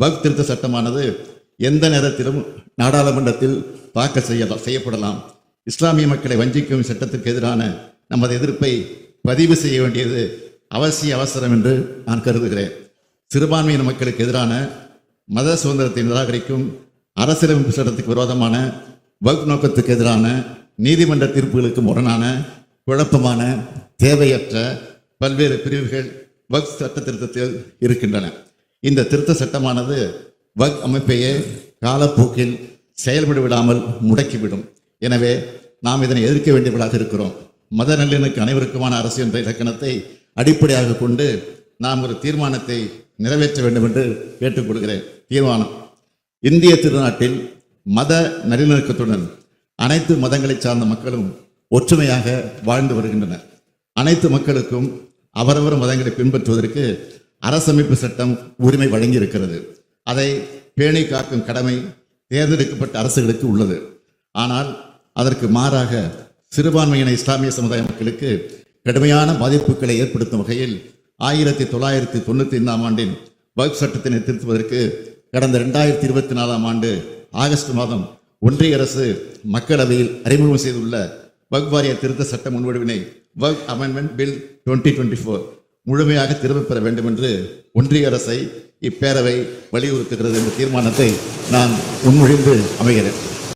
வக் திருத்த சட்டமானது எந்த நேரத்திலும் நாடாளுமன்றத்தில் தாக்கல் செய்யலாம் செய்யப்படலாம். இஸ்லாமிய மக்களை வஞ்சிக்கும் சட்டத்திற்கு எதிரான நமது எதிர்ப்பை பதிவு செய்ய வேண்டியது அவசிய அவசரம் என்று நான் கருதுகிறேன். சிறுபான்மையின மக்களுக்கு எதிரான மத சுதந்திரத்தை நிராகரிக்கும் அரசியலமைப்பு சட்டத்துக்கு விரோதமான வகுப்பு நோக்கத்துக்கு எதிரான நீதிமன்ற தீர்ப்புகளுக்கு முரணான குழப்பமான தேவையற்ற பல்வேறு பிரிவுகள் வக் சட்ட திருத்தத்தில் இருக்கின்றன. இந்த திருத்த சட்டமானது வக் அமைப்பையே காலப்போக்கில் செயல்பட விடாமல் முடக்கிவிடும். எனவே நாம் இதனை எதிர்க்க வேண்டியவர்களாக இருக்கிறோம். மத நல்லிணக்கு அனைவருக்குமான அரசு என்ற இலக்கணத்தை அடிப்படையாக கொண்டு நாம் ஒரு தீர்மானத்தை நிறைவேற்ற வேண்டும் என்று கேட்டுக்கொள்கிறேன். தீர்மானம். இந்திய திருநாட்டில் மத நல்லிணக்கத்துடன் அனைத்து மதங்களைச் சார்ந்த மக்களும் ஒற்றுமையாக வாழ்ந்து வருகின்றனர். அனைத்து மக்களுக்கும் அவரவர் மதங்களை பின்பற்றுவதற்கு அரசமைப்பு சட்டம் உரிமை வழங்கியிருக்கிறது. அதை பேணி காக்கும் கடமை தேர்ந்தெடுக்கப்பட்ட அரசுகளுக்கு உள்ளது. ஆனால் அதற்கு மாறாக சிறுபான்மையின இஸ்லாமிய சமுதாய மக்களுக்கு கடுமையான பாதிப்புகளை ஏற்படுத்தும் வகையில் ஆயிரத்தி தொள்ளாயிரத்தி தொண்ணூற்றி ஐந்தாம் ஆண்டின் வகுப்பு சட்டத்தினை திருத்துவதற்கு கடந்த ரெண்டாயிரத்தி இருபத்தி நாலாம் ஆண்டு ஆகஸ்ட் மாதம் ஒன்றிய அரசு மக்களவையில் அறிமுகம் செய்துள்ள வக் வாரிய திருத்த சட்ட முன்வடிவினை Waqf amendment bill twenty twenty four முழுமையாக திரும்பப் பெற வேண்டும் என்று ஒன்றிய அரசை இப்பேரவை வலியுறுத்துகிறது என்ற தீர்மானத்தை நான் முன்மொழிந்து அமைகிறேன்.